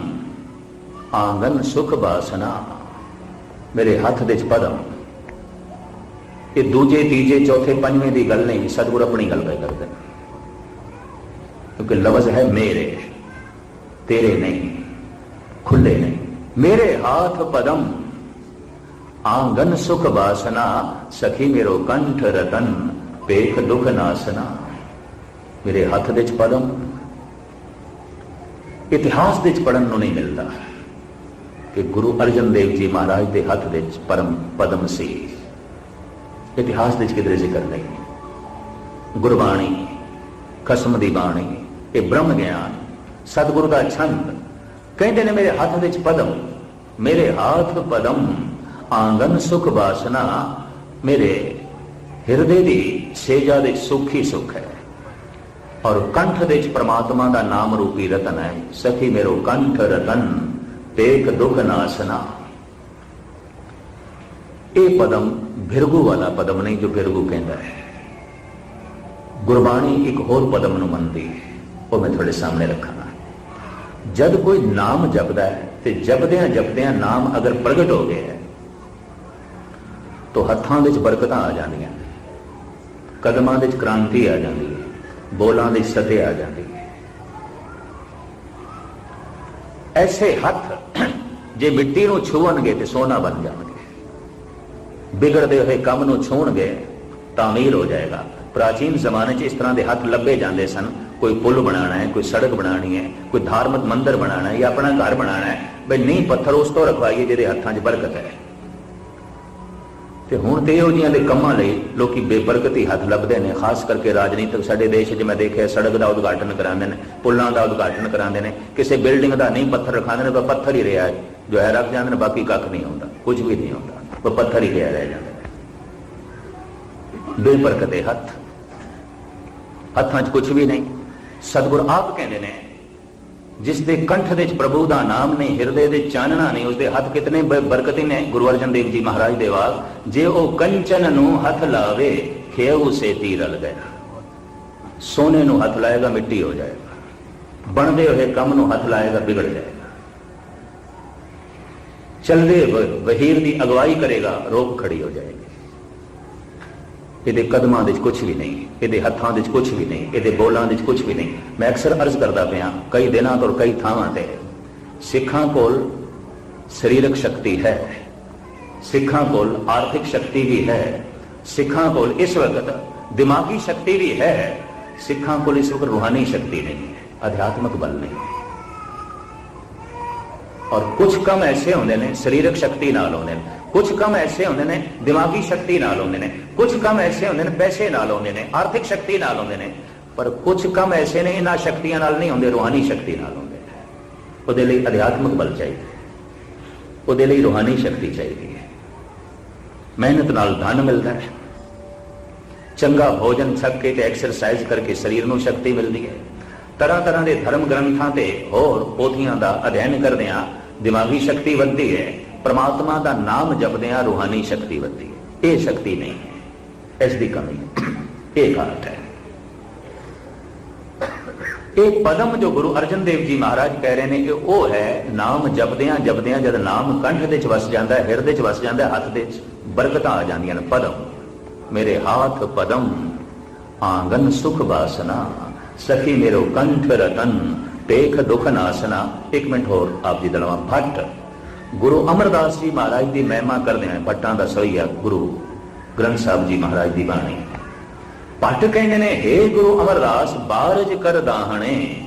ਆਂਗਨ ਸੁਖ ਬਾਸਨਾ। ਮੇਰੇ ਹੱਥ ਦੇ ਚ ਪਦਮ। ਇਹ ਦੂਜੇ, ਤੀਜੇ, ਚੌਥੇ, ਪੰਜਵੇਂ ਦੀ ਗੱਲ ਨਹੀਂ, ਸਤਿਗੁਰ ਆਪਣੀ ਗੱਲ ਕਰਦੇ ਨੇ। ਕਿਉਂਕਿ ਲਫ਼ਜ਼ ਹੈ ਮੇਰੇ, ਤੇਰੇ ਨਹੀਂ, ਖੁੱਲੇ ਨਹੀਂ। ਮੇਰੇ ਹਾਥ ਪਦਮ, ਆਂਗਨ ਸੁਖ ਬਾਸਨਾ, ਸਖੀ ਮੇਰੋ ਕੰਠ ਰਤਨ, ਪੇਖ ਦੁਖ ਨਾਸਨਾ। ਮੇਰੇ ਹੱਥ ਦੇ ਚ ਪਦਮ। ਇਤਿਹਾਸ ਦੇ ਚ ਪੜਨ ਨੂੰ ਨਹੀਂ ਮਿਲਦਾ। ਕਿ ਗੁਰੂ ਅਰਜਨ ਦੇਵ ਜੀ ਮਹਾਰਾਜ ਦੇ ਹੱਥ ਦੇ ਚ ਪਰਮ ਪਦਮ ਸੀ। ਇਤਿਹਾਸ ਦੇ ਚ ਕਿਧਰੇ ਜ਼ਿਕਰ ਨਹੀਂ। ਗੁਰਬਾਣੀ ਕਸਮ ਦੀ ਬਾਣੀ, ਇਹ ਬ੍ਰਹਮ ਗਿਆਨ, ਸਤਿਗੁਰੂ ਦਾ ਛੰਦ। ਕਹਿੰਦੇ ਨੇ ਮੇਰੇ ਹੱਥ ਵਿੱਚ ਪਦਮ, ਮੇਰੇ ਹੱਥ ਪਦਮ, ਆਂਗਨ ਸੁਖ ਬਾਸਨਾ ਮੇਰੇ ਹਿਰਦੇ ਦੀ ਸੇਜਾ ਦੇ ਸੁਖੀ ਸੁਖ ਹੈ। ਔਰ ਕੰਠ ਦੇ ਵਿੱਚ ਪ੍ਰਮਾਤਮਾ ਦਾ ਨਾਮ ਰੂਪੀ ਰਤਨ ਹੈ। ਸਖੀ ਮੇਰੋ ਕੰਠ ਰਤਨ। ਤੇਕ ਦੁਖ ਨਾਸਨਾ ਇਹ ਪਦਮ ਬਿਰਗੂ ਵਾਲਾ ਪਦਮ ਨਹੀਂ ਜੋ ਬਿਰਗੂ ਕਹਿੰਦਾ ਹੈ। ਗੁਰਬਾਣੀ ਇੱਕ ਹੋਰ ਪਦਮ ਨੂੰ ਮੰਨਦੀ ਹੈ। ਉਹ ਮੈਂ ਤੁਹਾਡੇ ਸਾਹਮਣੇ ਰੱਖਾਂਗਾ। ਜਦ ਕੋਈ ਨਾਮ ਜਪਦਾ ਹੈ ਤੇ ਜਪਦਿਆਂ ਜਪਦਿਆਂ ਨਾਮ ਅਗਰ ਪ੍ਰਗਟ ਹੋ ਗਿਆ ਹੈ, ਤਾਂ ਹੱਥਾਂ ਵਿੱਚ ਬਰਕਤਾਂ ਆ ਜਾਂਦੀਆਂ ਕਦਮਾਂ ਵਿੱਚ ਕ੍ਰਾਂਤੀ ਆ ਜਾਂਦੀ ਹੈ। ਬੋਲਾਂ ਵਿੱਚ ਸਤੇ ਆ ਜਾਂਦੀ ਹੈ। ਐਸੇ ਹੱਥ ਜੇ ਮਿੱਟੀ ਨੂੰ ਛੂਣਗੇ ਤੇ ਸੋਨਾ ਬਣ ਜਾਣਗੇ। ਵਿਗੜਦੇ ਹੋਏ ਕੰਮ ਨੂੰ ਛੂਣਗੇ ਤਾਂ ਅਮੀਰ ਹੋ ਜਾਏਗਾ। ਪ੍ਰਾਚੀਨ ਜ਼ਮਾਨੇ 'ਚ ਇਸ ਤਰ੍ਹਾਂ ਦੇ ਹੱਥ ਲੱਭੇ ਜਾਂਦੇ ਸਨ। ਕੋਈ ਪੁਲ ਬਣਾਉਣਾ ਹੈ, ਕੋਈ ਸੜਕ ਬਣਾਉਣੀ ਹੈ, ਕੋਈ ਧਾਰਮਿਕ ਮੰਦਿਰ ਬਣਾਉਣਾ ਹੈ ਜਾਂ ਆਪਣਾ ਘਰ ਬਣਾਉਣਾ ਹੈ। ਬਈ ਨਹੀਂ, ਪੱਥਰ ਉਸ ਤੋਂ ਰਖਵਾਈਏ ਜਿਹਦੇ ਹੱਥਾਂ 'ਚ ਬਰਕਤ ਹੈ। ਤੇ ਹੁਣ ਤੇ ਇਹੋ ਜਿਹੀਆਂ ਦੇ ਕੰਮਾਂ ਲਈ ਲੋਕੀ ਬੇਬਰਕਤੀ ਹੱਥ ਲੱਭਦੇ ਨੇ, ਖਾਸ ਕਰਕੇ ਰਾਜਨੀਤਿਕ ਸਾਡੇ ਦੇਸ਼ 'ਚ ਮੈਂ ਦੇਖਿਆ ਸੜਕ ਦਾ ਉਦਘਾਟਨ ਕਰਾਉਂਦੇ ਨੇ, ਪੁਲਾਂ ਦਾ ਉਦਘਾਟਨ ਕਰਾਉਂਦੇ ਨੇ, ਕਿਸੇ ਬਿਲਡਿੰਗ ਦਾ ਨਹੀਂ ਪੱਥਰ ਰਖਾਉਂਦੇ ਨੇ ਤਾਂ ਪੱਥਰ ਹੀ ਰਿਹਾ ਹੈ, ਜੋ ਹੈ ਰੱਖ ਜਾਂਦੇ ਨੇ, ਬਾਕੀ ਕੱਖ ਨਹੀਂ ਹੁੰਦਾ, ਕੁਝ ਵੀ ਨਹੀਂ ਹੁੰਦਾ, ਉਹ ਪੱਥਰ ਹੀ ਰਿਹਾ ਰਹਿ ਜਾਂਦਾ ਨੇ ਬੇਬਰਕਤੇ ਹੱਥ। ਹੱਥਾਂ 'ਚ ਕੁਝ ਵੀ ਨਹੀਂ। ਸਤਿਗੁਰ ਆਪ ਕਹਿੰਦੇ ਨੇ ਜਿਸ ਦੇ ਕੰਠ ਦੇ ਵਿੱਚ ਪ੍ਰਭੂ ਦਾ ਨਾਮ ਨਹੀਂ, ਹਿਰਦੇ ਦੇ ਚਾਨਣਾ ਨੇ ਉਸਦੇ ਹੱਥ ਕਿਤਨੇ ਬਰਕਤ ਨੇ, ਗੁਰੂ ਅਰਜਨ ਦੇਵ ਜੀ ਮਹਾਰਾਜ ਦੇ ਵਾਲ। ਜੇ ਉਹ ਕੰਚਨ ਨੂੰ ਹੱਥ ਲਾਵੇ ਖੇ ਉਸੇ ਤੀ ਰਲ ਗਏ। ਸੋਨੇ ਨੂੰ ਹੱਥ ਲਾਏਗਾ, ਮਿੱਟੀ ਹੋ ਜਾਏਗਾ। ਬਣਦੇ ਹੋਏ ਕੰਮ ਨੂੰ ਹੱਥ ਲਾਏਗਾ, ਵਿਗੜ ਜਾਏਗਾ। ਚਲਦੇ ਵਹੀਰ ਦੀ ਅਗਵਾਈ ਕਰੇਗਾ ਰੋਕ ਖੜੀ ਹੋ ਜਾਏਗੀ। ਇਹਦੇ ਕਦਮਾਂ ਦੇ ਵਿੱਚ ਕੁਝ ਵੀ ਨਹੀਂ, ਇਹਦੇ ਹੱਥਾਂ ਦੇ ਵਿੱਚ ਕੁਝ ਵੀ ਨਹੀਂ, ਇਹਦੇ ਬੋਲਾਂ ਦੇ ਵਿੱਚ ਕੁਝ ਵੀ ਨਹੀਂ। ਮੈਂ ਅਕਸਰ ਅਰਜ਼ ਕਰਦਾ ਪਿਆ, ਕਈ ਦਿਨਾਂ ਤੋਂ ਕਈ ਥਾਵਾਂ ਤੇ, ਸਿੱਖਾਂ ਕੋਲ ਸਰੀਰਕ ਸ਼ਕਤੀ ਹੈ, ਸਿੱਖਾਂ ਕੋਲ ਆਰਥਿਕ ਸ਼ਕਤੀ ਵੀ ਹੈ, ਸਿੱਖਾਂ ਕੋਲ ਇਸ ਵਕਤ ਦਿਮਾਗੀ ਸ਼ਕਤੀ ਵੀ ਹੈ, ਸਿੱਖਾਂ ਕੋਲ ਇਸ ਵਕਤ ਰੂਹਾਨੀ ਸ਼ਕਤੀ ਨਹੀਂ ਹੈ ਅਧਿਆਤਮਕ ਬਲ ਨਹੀਂ। ਹੈ ਔਰ ਕੁਝ ਕੰਮ ਐਸੇ ਹੁੰਦੇ ਨੇ ਸਰੀਰਕ ਸ਼ਕਤੀ ਨਾਲ ਹੁੰਦੇ ਨੇ। ਕੁਝ ਕੰਮ ਐਸੇ ਹੁੰਦੇ ਨੇ ਦਿਮਾਗੀ ਸ਼ਕਤੀ ਨਾਲ ਹੁੰਦੇ ਨੇ। ਕੁਝ ਕੰਮ ਐਸੇ ਹੁੰਦੇ ਨੇ ਪੈਸੇ ਨਾਲ ਹੁੰਦੇ ਨੇ, ਆਰਥਿਕ ਸ਼ਕਤੀ ਨਾਲ ਹੁੰਦੇ ਨੇ। ਪਰ ਕੁਝ ਕੰਮ ਐਸੇ ਨੇ ਇਹਨਾਂ ਸ਼ਕਤੀਆਂ ਨਾਲ ਨਹੀਂ ਹੁੰਦੇ ਰੂਹਾਨੀ ਸ਼ਕਤੀ ਨਾਲ ਹੁੰਦੇ ਨੇ। ਉਹਦੇ ਲਈ ਅਧਿਆਤਮਿਕ ਬਲ ਚਾਹੀਦਾ ਉਹਦੇ ਲਈ ਰੂਹਾਨੀ ਸ਼ਕਤੀ ਚਾਹੀਦੀ ਹੈ। ਮਿਹਨਤ ਨਾਲ ਧਨ ਮਿਲਦਾ ਹੈ। ਚੰਗਾ ਭੋਜਨ ਛਕ ਕੇ ਤੇ ਐਕਸਰਸਾਈਜ਼ ਕਰਕੇ ਸਰੀਰ ਨੂੰ ਸ਼ਕਤੀ ਮਿਲਦੀ ਹੈ। ਤਰ੍ਹਾਂ ਤਰ੍ਹਾਂ ਦੇ ਧਰਮ ਗ੍ਰੰਥਾਂ ਤੇ ਹੋਰ ਪੋਥੀਆਂ ਦਾ ਅਧਿਐਨ ਕਰਦਿਆਂ ਦਿਮਾਗੀ ਸ਼ਕਤੀ ਵੱਧਦੀ ਹੈ, ਪ੍ਰਮਾਤਮਾ ਦਾ ਨਾਮ ਜਪਦਿਆਂ ਰੂਹਾਨੀ ਸ਼ਕਤੀ ਵੱਧਦੀ ਹੈ। ਇਹ ਸ਼ਕਤੀ ਨਹੀਂ ਹੈ। ਇਸ ਦੀ ਕਮੀ ਇਹ ਘਾਟ ਹੈ। ਇਹ ਪਦਮ ਜੋ ਗੁਰੂ ਅਰਜਨ ਦੇਵ ਜੀ ਮਹਾਰਾਜ ਕਹਿ ਰਹੇ ਨੇ ਕਿ ਉਹ ਹੈ ਨਾਮ ਜਪਦਿਆਂ ਜਪਦਿਆਂ ਜਦ ਨਾਮ ਕੰਠ ਦੇ ਚ ਵਸ ਜਾਂਦਾ ਹੈ ਹਿਰਦੇ ਚ ਵਸ ਜਾਂਦਾ ਹੈ ਹੱਥ ਦੇ ਚ ਬਰਕਤਾਂ ਆ ਜਾਂਦੀਆਂ ਨੇ। ਪਦਮ, ਮੇਰੇ ਹਾਥ ਪਦਮ, ਆਂਗਨ ਸੁਖ ਬਾਸਨਾ ਸਖੀ ਮੇਰੋ ਕੰਠ ਰਤਨ ਟੇਖ ਦੁਖ, ਨਾਸਨਾ। ਇੱਕ ਮਿੰਟ ਹੋਰ, ਆਪ ਜੀ ਦਲਵਾ ਭੱਟ। ਗੁਰੂ ਅਮਰਦਾਸ ਜੀ ਮਹਾਰਾਜ ਦੀ ਮਹਿਮਾ ਕਰਦੇ ਆ। ਭੱਟਾਂ ਦਾ ਸੋਈਆ ਗੁਰੂ ਗ੍ਰੰਥ ਸਾਹਿਬ ਜੀ ਮਹਾਰਾਜ ਦੀ ਬਾਣੀ। ਭੱਟ ਕਹਿੰਦੇ ਨੇ हे ਗੁਰੂ ਅਮਰਦਾਸ, ਬਾਰਜ ਕਰ ਦਾਹਣੇ।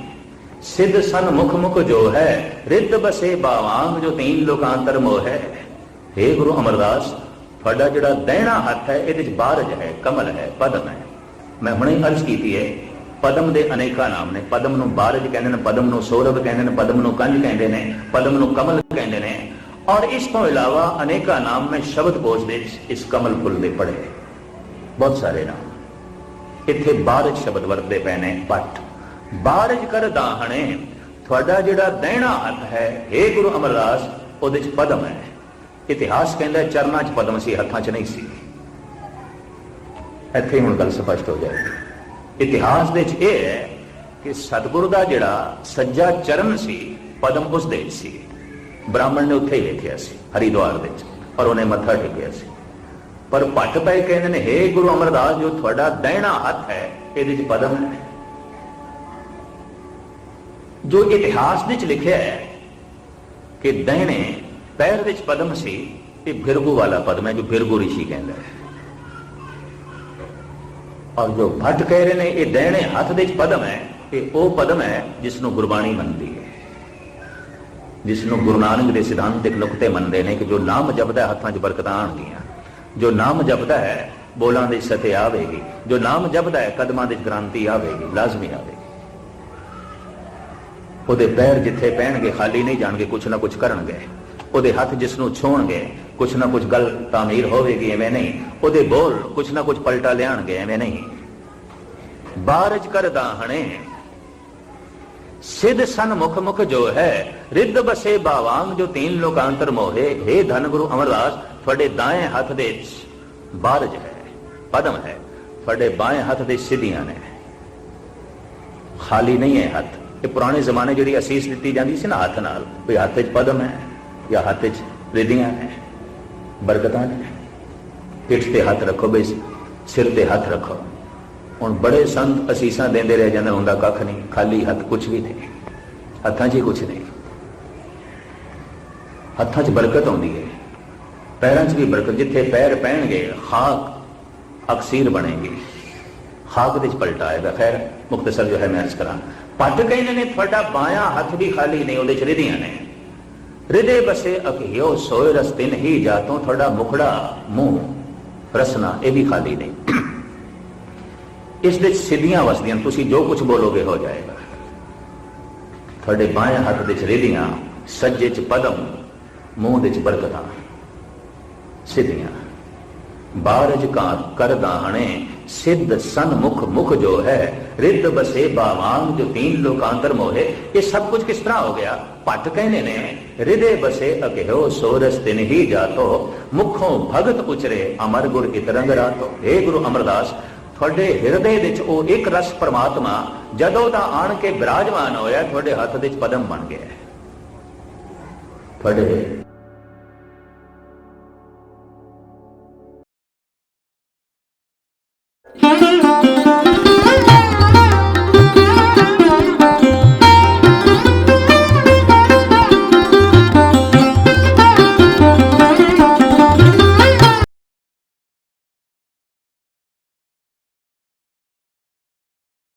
ਸਿੱਧ ਸਨ ਮੁਖ ਮੁਖ ਜੋ ਹੈ, ਰਿੱਧ ਬਸੇ ਬਾਵਾਂਗ ਜੋ ਤੀਨ ਲੋਕਾਂਤਰ ਮੋਹ ਹੈ। हे ਗੁਰੂ ਅਮਰਦਾਸ, ਤੁਹਾਡਾ ਜਿਹੜਾ ਦਹਿਣਾ ਹੱਥ ਹੈ, ਇਹਦੇ ਵਿੱਚ ਬਾਰਜ ਹੈ, ਕਮਲ ਹੈ, ਪਦਮ ਹੈ। ਮੈਂ ਹੁਣੇ ਅਰਜ਼ ਕੀਤੀ ਹੈ ਪਦਮ ਦੇ ਅਨੇਕਾਂ ਨਾਮ ਨੇ। ਪਦਮ ਨੂੰ ਬਾਰਜ ਕਹਿੰਦੇ ਨੇ, ਪਦਮ ਨੂੰ ਸੌਰਭ ਕਹਿੰਦੇ ਨੇ, ਪਦਮ ਨੂੰ ਕੰਜ ਕਹਿੰਦੇ ਨੇ, ਪਦਮ ਨੂੰ ਕਮਲ ਕਹਿੰਦੇ ਨੇ। ਔਰ ਇਸ ਤੋਂ ਇਲਾਵਾ ਅਨੇਕਾਂ ਨਾਮ ਮੈਂ ਸ਼ਬਦ ਕੋਸ਼ ਦੇ ਵਿੱਚ ਇਸ ਕਮਲ ਫੁੱਲ ਦੇ ਪੜ੍ਹੇ ਬਹੁਤ ਸਾਰੇ ਨਾਮ। ਇੱਥੇ ਬਾਰਜ ਸ਼ਬਦ ਵਰਤਦੇ ਪਏ ਨੇ, ਪੱਟ। ਬਾਰਜ ਕਰ ਦਾਹਣੇ, ਤੁਹਾਡਾ ਜਿਹੜਾ ਦਹਿਣਾ ਹੱਥ ਹੈ हे ਗੁਰੂ ਅਮਰਦਾਸ, ਉਹਦੇ ਚ ਪਦਮ ਹੈ। ਇਤਿਹਾਸ ਕਹਿੰਦਾ ਚਰਨਾਂ 'ਚ ਪਦਮ ਸੀ, ਹੱਥਾਂ 'ਚ ਨਹੀਂ ਸੀ। ਇੱਥੇ ਹੁਣ ਗੱਲ ਸਪਸ਼ਟ ਹੋ ਜਾਏਗੀ। ਇਤਿਹਾਸ ਦੇ 'ਚ ਇਹ ਹੈ ਕਿ ਸਤਿਗੁਰੂ ਦਾ ਜਿਹੜਾ ਸੱਜਾ ਚਰਨ ਸੀ, ਪਦਮ ਉਸ ਦੇ 'ਚ ਸੀ। ਬ੍ਰਾਹਮਣ ਨੇ ਉੱਥੇ ਹੀ ਵੇਖਿਆ ਸੀ, ਹਰਿਦੁਆਰ ਦੇ 'ਚ ਔਰ ਉਹਨੇ ਮੱਥਾ ਟੇਕਿਆ ਸੀ। ਪਰ ਭੱਟ ਪਏ ਕਹਿੰਦੇ ਨੇ, ਹੇ ਗੁਰੂ ਅਮਰਦਾਸ, ਜੋ ਤੁਹਾਡਾ ਦਹਿਣਾ ਹੱਥ ਹੈ, ਇਹਦੇ 'ਚ ਪਦਮ ਹੈ। ਜੋ ਇਤਿਹਾਸ ਵਿੱਚ ਲਿਖਿਆ ਹੈ ਕਿ ਦਹਿਣੇ ਪੈਰ ਵਿੱਚ ਪਦਮ ਸੀ, ਇਹ ਭਿਰਗੂ ਵਾਲਾ ਪਦਮ ਹੈ, ਜੋ ਭਿਰਗੂ ਰਿਸ਼ੀ ਕਹਿੰਦਾ ਹੈ। ਔਰ ਜੋ ਭੱਟ ਕਹਿ ਰਹੇ ਨੇ, ਇਹ ਦੇਣੇ ਹੱਥ ਦੇ ਵਿੱਚ ਪਦਮ ਹੈ, ਇਹ ਉਹ ਪਦਮ ਹੈ ਜਿਸ ਨੂੰ ਗੁਰਬਾਣੀ ਮੰਨਦੀ ਹੈ। ਜਿਸ ਨੂੰ ਗੁਰੂ ਨਾਨਕ ਦੇ ਸਿਧਾਂਤਿਕ ਨੁਕਤੇ ਮੰਨਦੇ ਨੇ ਕਿ ਜੋ ਨਾਮ ਜਪਦਾ ਹੱਥਾਂ 'ਚ ਬਰਕਤਾਂ ਆਣਗੀਆਂ ਜੋ ਨਾਮ ਜਪਦਾ ਹੈ, ਬੋਲਾਂ ਦੇ ਸਤੇ ਆਵੇਗੀ। ਜੋ ਨਾਮ ਜਪਦਾ ਹੈ, ਕਦਮਾਂ ਦੇ ਗ੍ਰਾਂਤੀ ਆਵੇਗੀ, ਲਾਜ਼ਮੀ ਆਵੇਗੀ। ਉਹਦੇ ਪੈਰ ਜਿੱਥੇ ਪੈਣਗੇ, ਖਾਲੀ ਨਹੀਂ ਜਾਣਗੇ, ਕੁਛ ਨਾ ਕੁਛ ਕਰਨਗੇ। ਉਹਦੇ ਹੱਥ ਜਿਸ ਨੂੰ ਛੋਣਗੇ ਕੁਛ ਨਾ ਕੁਛ ਗੱਲ ਤਾਮੀਰ ਹੋਵੇਗੀ, ਐਵੇਂ ਨਹੀਂ। ਉਹਦੇ ਬੋਲ ਕੁਛ ਨਾ ਕੁਛ ਪਲਟਾ ਲਿਆਣਗੇ, ਐਵੇਂ ਨਹੀਂ। ਬਾਰਜ ਕਰਦਾ ਹਣੇ। ਸਿਧ ਸਨ ਮੁਖ ਮੁਖ ਜੋ ਹੈ, ਰਿੱਧ ਬਸੇ ਬਾਵਾਂਗ ਜੋ ਤੀਨ ਲੋਕਾਂਤਰ ਮੋਹੇ। हे ਧਨ ਗੁਰੂ ਅਮਰਦਾਸ, ਤੁਹਾਡੇ ਦਾਏ ਹੱਥ ਦੇ ਬਾਰਜ ਹੈ, ਪਦਮ ਹੈ। ਤੁਹਾਡੇ ਬਾਏ ਹੱਥ ਦੇ ਸਿੱਧੀਆਂ ਨੇ। ਖਾਲੀ ਨਹੀਂ ਹੈ ਹੱਥ। ਇਹ ਪੁਰਾਣੇ ਜ਼ਮਾਨੇ ਜਿਹੜੀ ਅਸੀਸ ਦਿੱਤੀ ਜਾਂਦੀ ਸੀ ਨਾ ਹੱਥ ਨਾਲ ਕੋਈ ਹੱਥ 'ਚ ਪਦਮ ਹੈ। ਜਾਂ ਹੱਥ 'ਚ ਰਿਧੀਆਂ ਨੇ ਬਰਕਤਾਂ ਨੇ ਪਿੱਠ ਤੇ ਹੱਥ ਰੱਖੋ ਬਈ ਸਿਰ ਤੇ ਹੱਥ ਰੱਖੋ ਹੁਣ ਬੜੇ ਸੰਤ ਅਸੀਸਾਂ ਦਿੰਦੇ ਰਹਿ ਜਾਂਦੇ ਹੁੰਦਾ ਕੱਖ ਨਹੀਂ ਖਾਲੀ ਹੱਥ ਕੁਝ ਵੀ ਨਹੀਂ ਹੱਥਾਂ 'ਚ ਹੀ ਕੁਝ ਨਹੀਂ ਹੱਥਾਂ 'ਚ ਬਰਕਤ ਆਉਂਦੀ ਹੈ ਪੈਰਾਂ 'ਚ ਵੀ ਬਰਕਤ ਜਿੱਥੇ ਪੈਰ ਪੈਣਗੇ ਖਾਕ ਅਕਸੀਰ ਬਣੇਗੀ ਖਾਕ ਦੇ 'ਚ ਪਲਟਾ ਆਏਗਾ ਖੈਰ ਮੁਖਤਸਰ ਜੋ ਹੈ ਮੈਂ ਅਰਜ਼ ਕਰਾਂ ਪੱਟ ਕਹਿੰਦੇ ਨੇ ਤੁਹਾਡਾ ਬਾਇਆ ਹੱਥ ਵੀ ਖਾਲੀ ਨਹੀਂ ਉਹਦੇ 'ਚ ਰਿਧੀਆਂ ਨੇ ਰਿਦੇ ਬਸੇ ਅਕਿਓ ਸੋਏ ਰਸਤੇ ਨਹੀਂ ਜਾਤੋਂ ਤੁਹਾਡਾ ਮੁਖੜਾ ਮੂੰਹ। ਰਸਨਾ, ਇਹ ਵੀ ਖਾਲੀ ਨਹੀਂ। ਇਸ ਦੇ 'ਚ ਸਿੱਧੀਆਂ ਵਸਦੀਆਂ ਤੁਸੀਂ ਜੋ ਕੁਝ ਬੋਲੋਗੇ ਹੋ ਜਾਏਗਾ। ਤੁਹਾਡੇ ਬਾएं ਹੱਥ ਦੇ 'ਚ ਰਿਧੀਆਂ ਸੱਜੇ 'ਚ ਪਦਮ, ਮੂੰਹ ਦੇ 'ਚ ਬਰਕਤਾਂ। ਸਿੱਧੀਆਂ। ਬਾਰਜ ਕਾ ਕਰ ਦਾਹਣੇ ਸਿੱਧ ਸਨ ਮੁਖ ਜੋ ਹੈ, ਰਿੱਧ ਬਸੇ ਬਾਵਾਂਗ ਜੋ ਤੀਨ ਲੋਕਾਂਤਰ ਮੋਹੇ, ਇਹ ਸਭ ਕੁਝ ਕਿਸ ਤਰ੍ਹਾਂ ਹੋ ਗਿਆ? ਪੱਟ ਕਹਿੰਦੇ ਨੇ, ਰਿਦੇ ਬਸੇ ਅਕਿਓ ਸੋਰਸ ਤਿਨ ਹੀ ਜਾਤੋ, ਮੁਖੋਂ ਭਗਤ ਉਚਰੇ ਅਮਰ ਗੁਰ ਇਤਰੰਗ ਰਾਤੋ। हे ਗੁਰੂ ਅਮਰਦਾਸ, ਤੁਹਾਡੇ ਹਿਰਦੇ ਵਿੱਚ ਉਹ ਇੱਕ ਰਸ ਪ੍ਰਮਾਤਮਾ, ਜਦੋਂ ਦਾ ਆਣ ਕੇ ਬਿਰਾਜਮਾਨ ਹੋਇਆ, ਤੁਹਾਡੇ ਹੱਥ ਵਿੱਚ ਪਦਮ ਬਣ ਗਿਆ। ਤੁਹਾਡੇ